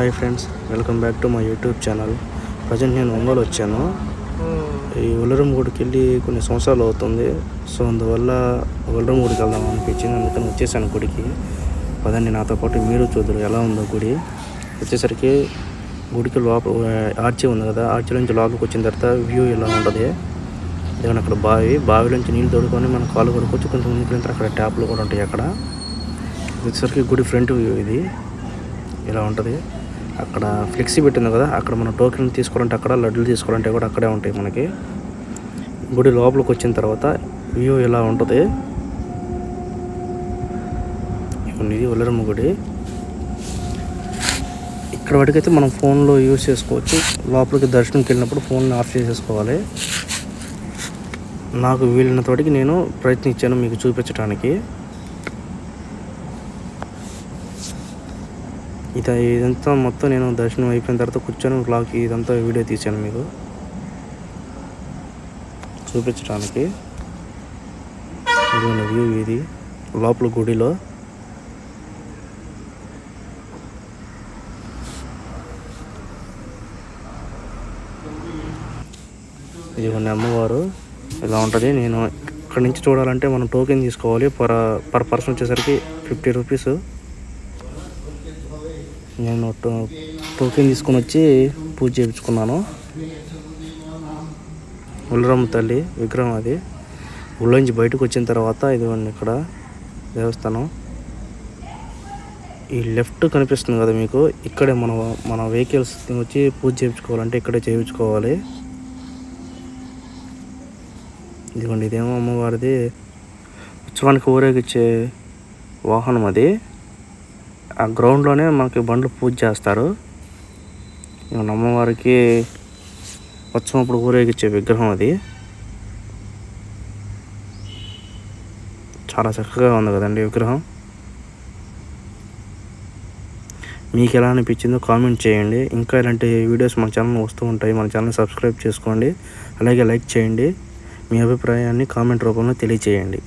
Hi friends welcome back to my YouTube channel present నేను ఒంగోలు వచ్చాను. ఈ ఉల్లరం గుడికి వెళ్ళి కొన్ని సంవత్సరాలు అవుతుంది. సో అందువల్ల ఉల్లరం గుడికి వెళ్దాం అనిపించింది. అందుకని వచ్చేసాను గుడికి. పదండి నాతో పాటు మీరు చూద్దరు ఎలా ఉందో గుడి. వచ్చేసరికి గుడికి లోపల ఆర్చి ఉంది కదా ఆర్చి నుంచి లోపలికి వచ్చిన తర్వాత వ్యూ ఇలా ఉంటుంది. ఇదిగోండి అక్కడ బావి బావి నుంచి నీళ్ళు తోడుకొని మన కాలు కొడుకొచ్చి కొంచెం ముందుకు వెళ్తే అక్కడ ట్యాప్లు కూడా ఉంటాయి అక్కడ. వచ్చేసరికి గుడి ఫ్రంట్ వ్యూ ఇది. ఇలా ఉంటుంది. అక్కడ ఫ్లెక్సీ పెట్టింది కదా అక్కడ మనం టోకెన్ తీసుకోవాలంటే అక్కడ లడ్డులు తీసుకోవాలంటే కూడా అక్కడే ఉంటాయి మనకి. గుడి లోపలికి వచ్చిన తర్వాత వ్యూ ఇలా ఉంటుంది? ఇది ఉల్లరమ్మ గుడి. ఇక్కడ వాటికైతే మనం ఫోన్లో యూజ్ చేసుకోవచ్చు. లోపలికి దర్శనంకి వెళ్ళినప్పుడు ఫోన్ని ఆఫ్ చేసేసుకోవాలి. నాకు వీలైనంత నేను ప్రయత్నించాను మీకు చూపించడానికి ఇది ఇదంతా మొత్తం నేను దర్శనం అయిపోయిన తర్వాత కూర్చొని వ్లాగ్ ఇదంతా వీడియో తీశాను మీకు. చూపించడానికి. ఇది వ్యూ ఇది. లోపల గుడిలో. ఇది అమ్మవారు ఇలా ఉంటుంది? నేను ఇక్కడ నుంచి చూడాలంటే మనం టోకెన్ తీసుకోవాలి. పర్ పర్ పర్సన్ వచ్చేసరికి ఫిఫ్టీ రూపీస్ నేను టో- టోకెన్ తీసుకొని వచ్చి పూజ చేయించుకున్నాను. ఉల్లరమ్మ తల్లి విగ్రహం అది. ఊళ్ళోంచి బయటకు వచ్చిన తర్వాత ఇదిగోండి ఇక్కడ దేవస్థానం. ఈ లెఫ్ట్ కనిపిస్తుంది కదా మీకు. ఇక్కడే మన మన వెహికల్స్ వచ్చి పూజ చేయించుకోవాలంటే ఇక్కడే చేయించుకోవాలి. ఇదిగోండి ఇదేమో అమ్మవారిది. ఉత్సవానికి ఊరేగించే వాహనం అది. ఆ గ్రౌండ్లోనే మనకి బండ్లు పూజ చేస్తారు. అమ్మవారికి వచ్చినప్పుడు ఊరేగించే విగ్రహం అది. చాలా చక్కగా ఉంది కదండి విగ్రహం. మీకు ఎలా అనిపించిందో కామెంట్ చేయండి. ఇంకా ఇలాంటి వీడియోస్ మన ఛానల్ వస్తూ ఉంటాయి. మన ఛానల్ సబ్స్క్రైబ్ చేసుకోండి. అలాగే లైక్ చేయండి. మీ అభిప్రాయాన్ని కామెంట్ రూపంలో తెలియచేయండి.